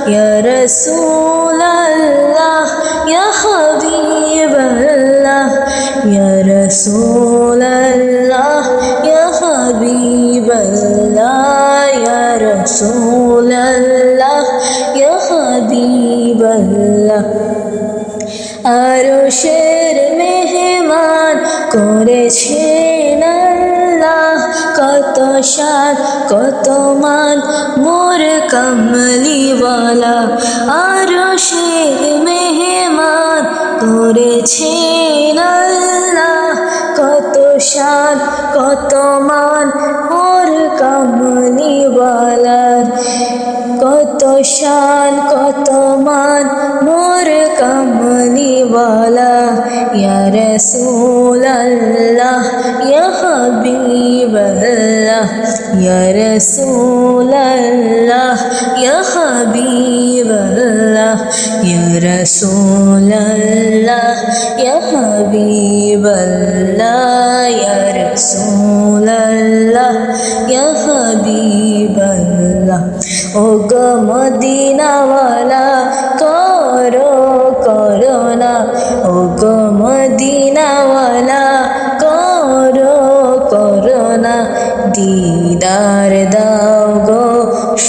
হাবিবাল্লাহ ইয়া রাসূলাল্লাহ ইয়া হাবিবাল্লাহ ইয়া রাসূলাল্লাহ ইয়া হাবিবাল্লাহ ইয়া রাসূলাল্লাহ ইয়া হাবিবাল্লাহ আরশের মেহমান করেছেন আল্লাহ শান কত মান? মোর কমলিওয়ালা আরশের মেহমান করেছেন আল্লাহ। কত শান, কত মান? মোর কমলিওয়ালার কত শান, কত মান? মোর কমলিওয়ালা, ইয়া রাসূলাল্লাহ ইয়া হাবিবাল্লাহ, ইয়া রাসূলাল্লাহ, ইয়া হাবিবাল্লাহ, ইয়া রাসূলাল্লাহ, ইয়া হাবিবাল্লাহ, ইয়া রাসূলাল্লাহ, ইয়া হাবিবাল্লাহ। ও গো মদিনাওয়ালা, করো দিদার দাও গো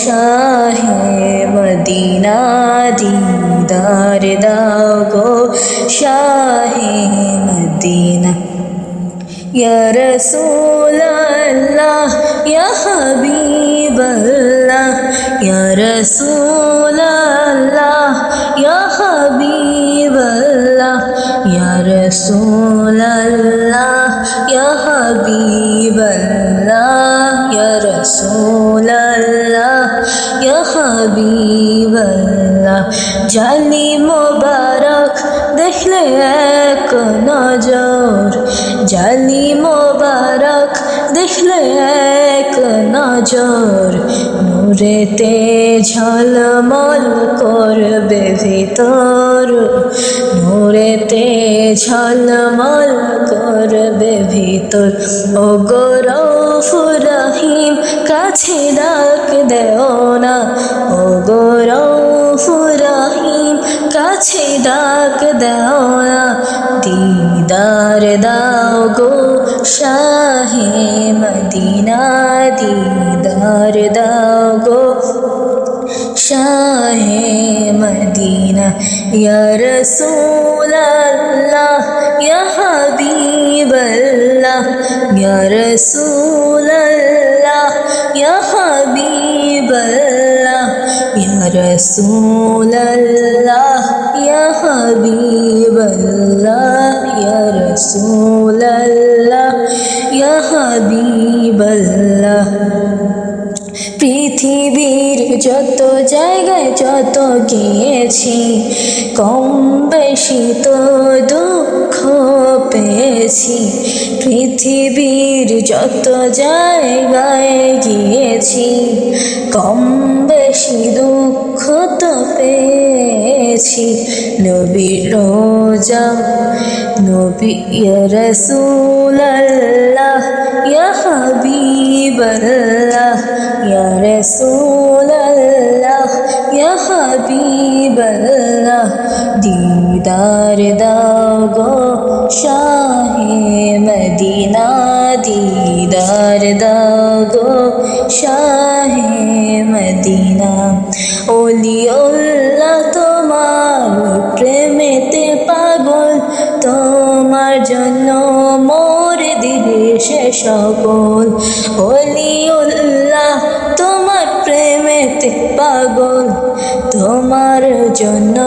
শাহে মদিনা দিদার দাও গো শাহে মদিনা يا رسول الله يا حبيب الله يا رسول الله يا حبيب الله يا رسول الله يا حبيب الله রসুল হবিব জালি মোবারক দেখলে এক নজর, জালি মোবারক দেখলে এক নজর নূরেতে ঝলমল করবে ভিতর নূরেতে ঝলমল করবে ভিতর। ও গৌরফ রহিম কাছে ডাক দেও না। ও গৌরফ রহিম, কাছে ডাক দেও না। দিদার দাও গো শাহে মদিনা, দিদার দাও গো শাহে মদিনা। ইয়া রাসূলাল্লাহ, ইয়া হাবিবাল্লাহ, ইয়া রাসূলাল্লাহ ইয়া রাসূলাল্লাহ, ইয়া হাবিবাল্লাহ, ইয়া রাসূলাল্লাহ, ইয়া হাবিবাল্লাহ। পৃথিবীর যত জায়গায় যত গিয়েছি, কম বেশি তো দুঃখ পেয়েছি। পৃথিবীর যত জায়গায় গিয়েছি, কম বেশি দুঃখ পেয়েছি নবী রোজা, নবী রাসূলাল্লাহ, ইয়া হাবিবাল্লাহ, ইয়া রাসূলাল্লাহ, ইয়া হাবিবাল্লাহ। দিদার দাও গো শাহে মদিনা, দিদার দাও গো শাহে মদিনা। ওলিউল্লাহ তোমার প্রেমেতে পাগল তোমার জন্য সকল। অলিউল্লাহ, তোমার প্রেমেতে পাগল। তোমার জন্য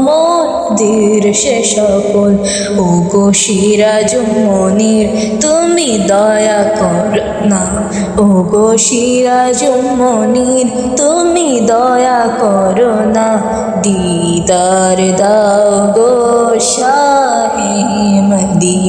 মোর দীর সে সকল। ও গো সিরাজ মনির, তুমি দয়া কর না। ও গো সিরাজ মনির, তুমি দয়া করো না। দিদার দাও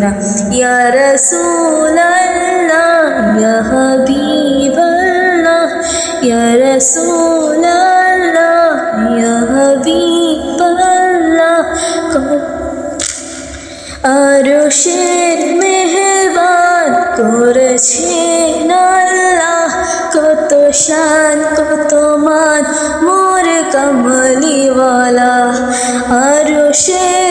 ইয়া রাসূলাল্লাহ, ইয়া হাবিবাল্লাহ, ইয়া রাসূলাল্লাহ, ইয়া হাবিবাল্লাহ। আরশের মেহরবান করেছেন আল্লাহ, কত শান, কত মান, মোর কমলিওয়ালা। আরশের